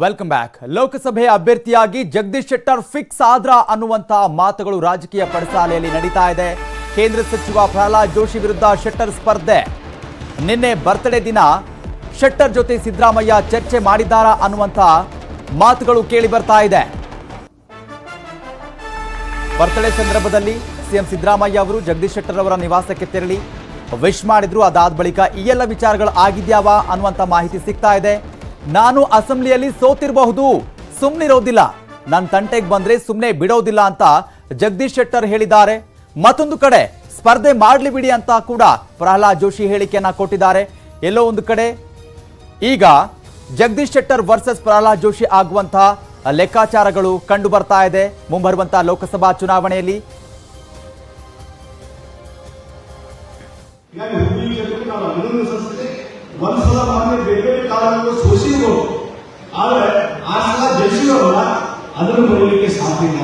Welcome back ಲೋಕಸಭೆ ಅಭ್ಯರ್ಥಿಯಾಗಿ Jagadish Shettar fix ಆದ್ರ ಅನ್ನುವಂತಹ ಮಾತುಗಳು ರಾಜಕೀಯ ಪಡಸಾಲೆಯಲ್ಲಿ ನಡೀತಾ ಇದೆ. ಕೇಂದ್ರ ಸಚಿವ ಪ್ರಹ್ಲಾದ್ ಜೋಶಿ ವಿರುದ್ಧ ಶೆಟ್ಟರ್ ಸ್ಪರ್ಧೆ. ನಿನ್ನೆ ಬರ್ತ್ಡೇ ದಿನ ಶೆಟ್ಟರ್ ಜೊತೆ ಸಿದ್ದರಾಮಯ್ಯ ಚರ್ಚೆ ಮಾಡಿದ್ದಾರಾ ಅನ್ನುವಂತಹ ಮಾತುಗಳು ಕೇಳಿ ಬರ್ತಾ ಇದೆ. ಬರ್ತ್ಡೇ ಸಂದರ್ಭದಲ್ಲಿ ಸಿಎಂ ಸಿದ್ದರಾಮಯ್ಯ ಅವರು ಜಗದೀಶ್ ಶೆಟ್ಟರ್ ಅವರ ನಿವಾಸಕ್ಕೆ ತೆರಳಿ ವಿಶ್ ಮಾಡಿದ್ರು, ಅದಾದ ಬಳಿಕ ಈ ಎಲ್ಲ ವಿಚಾರಗಳು ಆಗಿದ್ಯಾವ ಅನ್ನುವಂತ ಮಾಹಿತಿ ಸಿಗ್ತಾ ಇದೆ. ನಾನು ಅಸೆಂಬ್ಲಿಯಲ್ಲಿ ಸೋತಿರಬಹುದು. ಸುಮ್ಮನಿರೋದಿಲ್ಲ ನನ್ನ ತಂಟೆಗೆ ಬಂದ್ರೆ ಸುಮ್ಮನೆ ಬಿಡೋದಿಲ್ಲ ಅಂತ ಜಗದೀಶ್ ಶೆಟ್ಟರ್ ಹೇಳಿದ್ದಾರೆ. ಮತ್ತೊಂದು ಕಡೆ ಸ್ಪರ್ಧೆ ಮಾಡಲಿ ಬಿಡಿ ಅಂತ ಕೂಡ ಪ್ರಹ್ಲಾದ್ ಜೋಶಿ ಹೇಳಿಕೆಯನ್ನ ಕೊಟ್ಟಿದ್ದಾರೆ. ಎಲ್ಲೋ ಒಂದು ಕಡೆ. ಈಗ ಜಗದೀಶ್ ಶೆಟ್ಟರ್ ವರ್ಸಸ್ ಪ್ರಹ್ಲಾದ್ ಜೋಶಿ ಆಗುವಂತಹ ಲೆಕ್ಕಾಚಾರಗಳು ಕಂಡು ಬರ್ತಾ ಇದೆ. ಮುಂಬರುವಂತಹ ಲೋಕಸಭಾ ಚುನಾವಣೆಯಲ್ಲಿ. ಸಲ ಮಾತ್ರ ಬೇರೆ ಬೇರೆ ಕಾರಣಗಳು ಸೋಸಿರ್ಬೋದು ಆದ್ರೆ ಆ ಸಲ ಜಯಿಸಿದವಲ್ಲ ಅದನ್ನು ಬರೀಲಿಕ್ಕೆ ಸಾಧ್ಯ ಇಲ್ಲ.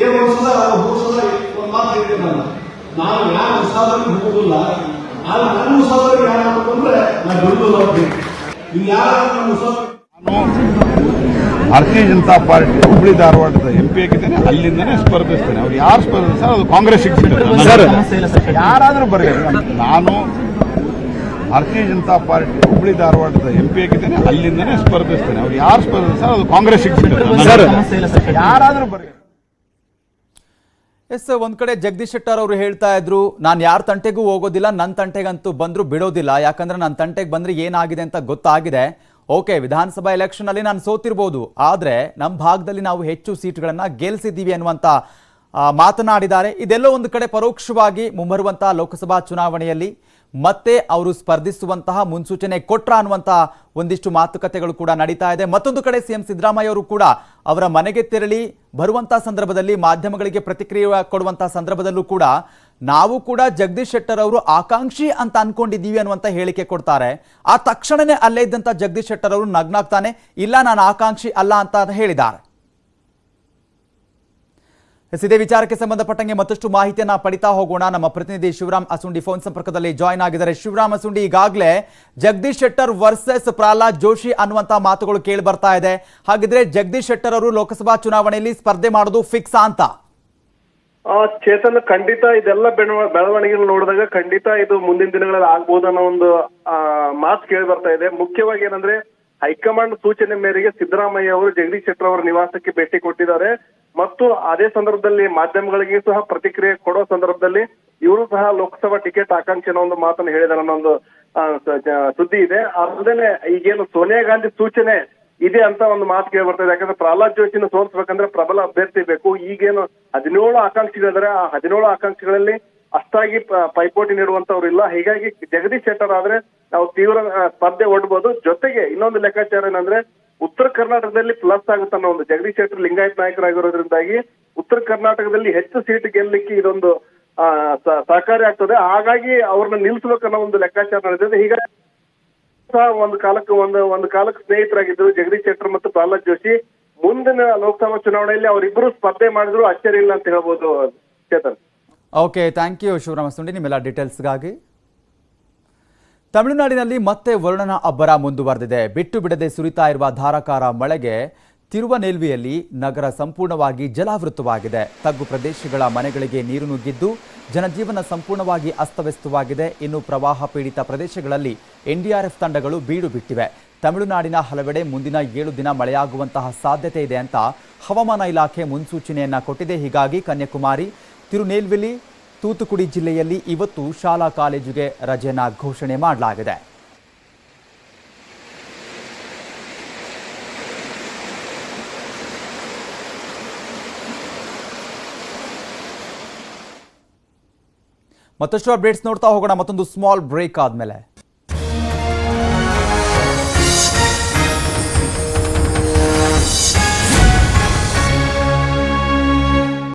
ಏನು ಒಂದು ಸಲ ಹೋದ ಸಲ ಒಂದು ಮಾತು ಹೇಳ್ತೀನಿ ನಾನು. ನಾನು ಯಾರು ಉತ್ಸಾಹದಲ್ಲಿ ಹೋಗುದಿಲ್ಲ ಆದ್ರೆ ನನ್ನ ಉತ್ಸಾಹದಲ್ಲಿ ಯಾರು ಮಾಡಬೇಕು ನಾನು ಬಿಡುದಿಲ್ಲ. ನೀವು ಯಾರು ನಮ್ಮ ಉತ್ಸಾಹ ಭಾರತೀಯ ಜನತಾ ಪಾರ್ಟಿ ಹುಬ್ಬಳ್ಳಿ ಧಾರವಾಡದ ಎಂ ಪಿ ಆಗಿದ್ದೇನೆ. ಅಲ್ಲಿಂದನೇ ಸ್ಪರ್ಧಿಸ್ತೇನೆ. ಅವ್ರು ಯಾರು ಸ್ಪರ್ಧಿಸ್ತಾರೆ? ಅದು ಕಾಂಗ್ರೆಸ್ ಸರ್ ಯಾರಾದರೂ ಬರಲಿ. ನಾನು ಭಾರತೀಯ ಜನತಾ ಪಾರ್ಟಿ ಹುಬ್ಬಳ್ಳಿ ಧಾರವಾಡದ ಎಂ ಪಿ ಆಗಿದ್ದೇನೆ ಅಲ್ಲಿಂದನೇ ಸ್ಪರ್ಧಿಸ್ತೇನೆ. ಅವ್ರು ಯಾರು ಸ್ಪರ್ಧಿಸ್ತಾರೆ ಅದು ಕಾಂಗ್ರೆಸ್ ಸರ್ ಯಾರಾದ್ರೂ ಬರಲಿ ಎಸ್ ಒಂದ್ ಕಡೆ ಜಗದೀಶ್ ಶೆಟ್ಟರ್ ಅವರು ಹೇಳ್ತಾ ಇದ್ರು ನಾನು ಯಾರ ತಂಟೆಗೂ ಹೋಗೋದಿಲ್ಲ ನನ್ನ ತಂಟೆಗಂತೂ ಬಂದ್ರು ಬಿಡೋದಿಲ್ಲ. ಯಾಕಂದ್ರೆ ನನ್ನ ತಂಟೆಗೆ ಬಂದ್ರೆ ಏನಾಗಿದೆ ಅಂತ ಗೊತ್ತಾಗಿದೆ. ಓಕೆ ವಿಧಾನಸಭಾ ಎಲೆಕ್ಷನ್ ಅಲ್ಲಿ ನಾನು ಸೋತಿರ್ಬೋದು. ಆದ್ರೆ ನಮ್ಮ ಭಾಗದಲ್ಲಿ ನಾವು ಹೆಚ್ಚು ಸೀಟ್ಗಳನ್ನ ಗೆಲ್ಸಿದ್ದೀವಿ ಅನ್ನುವಂತ ಮಾತನಾಡಿದ್ದಾರೆ. ಇದೆಲ್ಲೋ ಒಂದು ಕಡೆ ಪರೋಕ್ಷವಾಗಿ ಮುಂಬರುವಂತಹ ಲೋಕಸಭಾ ಚುನಾವಣೆಯಲ್ಲಿ ಮತ್ತೆ ಅವರು ಸ್ಪರ್ಧಿಸುವಂತಹ ಮುನ್ಸೂಚನೆ ಕೊಟ್ರ ಅನ್ನುವಂತಹ ಒಂದಿಷ್ಟು ಮಾತುಕತೆಗಳು ಕೂಡ ನಡೀತಾ ಇದೆ. ಮತ್ತೊಂದು ಕಡೆ ಸಿಎಂ ಸಿದ್ದರಾಮಯ್ಯ ಅವರು ಕೂಡ ಅವರ ಮನೆಗೆ ತೆರಳಿ ಬರುವಂತಹ ಸಂದರ್ಭದಲ್ಲಿ ಮಾಧ್ಯಮಗಳಿಗೆ ಪ್ರತಿಕ್ರಿಯೆ ಕೊಡುವಂತಹ ಸಂದರ್ಭದಲ್ಲೂ ಕೂಡ ನಾವು ಕೂಡ ಜಗದೀಶ್ ಶೆಟ್ಟರ್ ಅವರು ಆಕಾಂಕ್ಷಿ ಅಂತ ಅನ್ಕೊಂಡಿದ್ದೀವಿ ಅನ್ನುವಂತ ಹೇಳಿಕೆ ಕೊಡ್ತಾರೆ. ಆ ತಕ್ಷಣನೇ ಅಲ್ಲೇ ಇದ್ದಂತ ಜಗದೀಶ್ ಶೆಟ್ಟರ್ ಅವರು ನಗ್ನಾಗ್ತಾನೆ, ಇಲ್ಲ ನಾನು ಆಕಾಂಕ್ಷಿ ಅಲ್ಲ ಅಂತ ಹೇಳಿದ್ದಾರೆ. ಇದೇ ವಿಚಾರಕ್ಕೆ ಸಂಬಂಧಪಟ್ಟಂಗೆ ಮತ್ತಷ್ಟು ಮಾಹಿತಿಯನ್ನ ಪಡಿತಾ ಹೋಗೋಣ. ನಮ್ಮ ಪ್ರತಿನಿಧಿ ಶಿವರಾಮ್ ಅಸುಂಡಿ ಫೋನ್ ಸಂಪರ್ಕದಲ್ಲಿ ಜಾಯ್ನ್ ಆಗಿದ್ದಾರೆ. ಶಿವರಾಮ್ ಅಸುಂಡಿ, ಈಗಾಗಲೇ ಜಗದೀಶ್ ಶೆಟ್ಟರ್ ವರ್ಸಸ್ ಪ್ರಹ್ಲಾದ್ ಜೋಶಿ ಅನ್ನುವಂತ ಮಾತುಗಳು ಕೇಳಿ ಬರ್ತಾ ಇದೆ. ಹಾಗಿದ್ರೆ ಜಗದೀಶ್ ಶೆಟ್ಟರ್ ಅವರು ಲೋಕಸಭಾ ಚುನಾವಣೆಯಲ್ಲಿ ಸ್ಪರ್ಧೆ ಮಾಡೋದು ಫಿಕ್ಸ್ ಅಂತ? ಚೇತನ್, ಖಂಡಿತ ಇದೆಲ್ಲ ಬೆಳವ- ಬೆಳವಣಿಗೆಗಳು ನೋಡಿದಾಗ ಖಂಡಿತ ಇದು ಮುಂದಿನ ದಿನಗಳಲ್ಲಿ ಆಗ್ಬೋದು ಅನ್ನೋ ಒಂದು ಮಾತು ಕೇಳಿ ಬರ್ತಾ ಇದೆ. ಮುಖ್ಯವಾಗಿ ಏನಂದ್ರೆ ಹೈಕಮಾಂಡ್ ಸೂಚನೆ ಮೇರೆಗೆ ಸಿದ್ದರಾಮಯ್ಯ ಅವರು ಜಗದೀಶ್ ಶೆಟ್ಟರ್ ಅವರ ನಿವಾಸಕ್ಕೆ ಭೇಟಿ ಕೊಟ್ಟಿದ್ದಾರೆ. ಮತ್ತು ಅದೇ ಸಂದರ್ಭದಲ್ಲಿ ಮಾಧ್ಯಮಗಳಿಗೆ ಸಹ ಪ್ರತಿಕ್ರಿಯೆ ಕೊಡೋ ಸಂದರ್ಭದಲ್ಲಿ ಇವರು ಸಹ ಲೋಕಸಭಾ ಟಿಕೆಟ್ ಆಕಾಂಕ್ಷಿ ಅನ್ನೋ ಒಂದು ಮಾತನ್ನು ಹೇಳಿದಾರೆ ಅನ್ನೋ ಒಂದು ಸುದ್ದಿ ಇದೆ. ಅಲ್ಲದೆ ಈಗೇನು ಸೋನಿಯಾ ಗಾಂಧಿ ಸೂಚನೆ ಇದೆ ಅಂತ ಒಂದು ಮಾತು ಕೇಳಿ ಬರ್ತದೆ ಯಾಕಂದ್ರೆ ಪ್ರಹ್ಲಾದ್ ಜೋಶಿನ ಸೋಲಿಸ್ಬೇಕಂದ್ರೆ ಪ್ರಬಲ ಅಭ್ಯರ್ಥಿ ಬೇಕು. ಈಗೇನು ಹದಿನೇಳು ಆಕಾಂಕ್ಷಿಗಳಿದ್ದಾರೆ ಆ ಹದಿನೇಳು ಆಕಾಂಕ್ಷಿಗಳಲ್ಲಿ ಅಷ್ಟಾಗಿ ಪೈಪೋಟಿ ನೀಡುವಂತವ್ರು ಇಲ್ಲ. ಹೀಗಾಗಿ ಜಗದೀಶ್ ಶೆಟ್ಟರ್ ಆದ್ರೆ ನಾವು ತೀವ್ರ ಸ್ಪರ್ಧೆ ಒಡ್ಬೋದು. ಜೊತೆಗೆ ಇನ್ನೊಂದು ಲೆಕ್ಕಾಚಾರ ಏನಂದ್ರೆ ಉತ್ತರ ಕರ್ನಾಟಕದಲ್ಲಿ ಪ್ಲಸ್ ಆಗುತ್ತೆ ಅನ್ನೋ ಒಂದು ಜಗದೀಶ್ ಶೆಟ್ಟರ್ ಲಿಂಗಾಯತ್ ನಾಯಕರಾಗಿರೋದ್ರಿಂದಾಗಿ ಉತ್ತರ ಕರ್ನಾಟಕದಲ್ಲಿ ಹೆಚ್ಚು ಸೀಟ್ ಗೆಲ್ಲಲಿಕ್ಕೆ ಇದೊಂದು ಸಹಕಾರಿ ಆಗ್ತದೆ. ಹಾಗಾಗಿ ಅವ್ರನ್ನ ನಿಲ್ಸ್ಬೇಕು ಅನ್ನೋ ಒಂದು ಲೆಕ್ಕಾಚಾರ ನಡೆದಿದೆ. ಹೀಗಾಗಿ ಸಹ ಒಂದು ಕಾಲಕ್ಕೆ ಒಂದು ಒಂದು ಕಾಲಕ್ಕೆ ಸ್ನೇಹಿತರಾಗಿದ್ದರು ಜಗದೀಶ್ ಶೆಟ್ಟರ್ ಮತ್ತು ಪ್ರಹ್ಲಾದ್ ಜೋಶಿ. ಮುಂದಿನ ಲೋಕಸಭಾ ಚುನಾವಣೆಯಲ್ಲಿ ಅವರಿಬ್ಬರು ಸ್ಪರ್ಧೆ ಮಾಡಿದ್ರು, ಆಶ್ಚರ್ಯ ಇಲ್ಲ ಅಂತ ಹೇಳ್ಬೋದು Chetan okay thank you Shivarama Sundi. ನಿಮ್ಮೆಲ್ಲ ಡೀಟೇಲ್ಸ್ಗಾಗಿ ತಮಿಳುನಾಡಿನಲ್ಲಿ ಮತ್ತೆ ವರುಣನ ಅಬ್ಬರ ಮುಂದುವರೆದಿದೆ. ಬಿಟ್ಟು ಬಿಡದೆ ಸುರಿತಾ ಇರುವ ಧಾರಾಕಾರ ಮಳೆಗೆ ತಿರುವನೆಲ್ವಿಯಲ್ಲಿ ನಗರ ಸಂಪೂರ್ಣವಾಗಿ ಜಲಾವೃತವಾಗಿದೆ. ತಗ್ಗು ಪ್ರದೇಶಗಳ ಮನೆಗಳಿಗೆ ನೀರು ನುಗ್ಗಿದ್ದು ಜನಜೀವನ ಸಂಪೂರ್ಣವಾಗಿ ಅಸ್ತವ್ಯಸ್ತವಾಗಿದೆ. ಇನ್ನು ಪ್ರವಾಹ ಪೀಡಿತ ಪ್ರದೇಶಗಳಲ್ಲಿ ಎನ್ಡಿಆರ್ಎಫ್ ತಂಡಗಳು ಬೀಡು ಬಿಟ್ಟಿವೆ. ತಮಿಳುನಾಡಿನ ಹಲವೆಡೆ ಮುಂದಿನ ಏಳು ದಿನ ಮಳೆಯಾಗುವಂತಹ ಸಾಧ್ಯತೆ ಇದೆ ಅಂತ ಹವಾಮಾನ ಇಲಾಖೆ ಮುನ್ಸೂಚನೆಯನ್ನ ಕೊಟ್ಟಿದೆ. ಹೀಗಾಗಿ ಕನ್ಯಾಕುಮಾರಿ, ತಿರುನೇಲ್ವೆಲಿ ತೂತುಕುಡಿ ಜಿಲ್ಲೆಯಲ್ಲಿ ಇವತ್ತು ಶಾಲಾ ಕಾಲೇಜಿಗೆ ರಜೆನ ಘೋಷಣೆ ಮಾಡಲಾಗಿದೆ. ಮತ್ತಷ್ಟು ಅಪ್ಡೇಟ್ಸ್ ನೋಡ್ತಾ ಹೋಗೋಣ. ಮತ್ತೊಂದು ಸ್ಮಾಲ್ ಬ್ರೇಕ್ ಆದ್ಮೇಲೆ.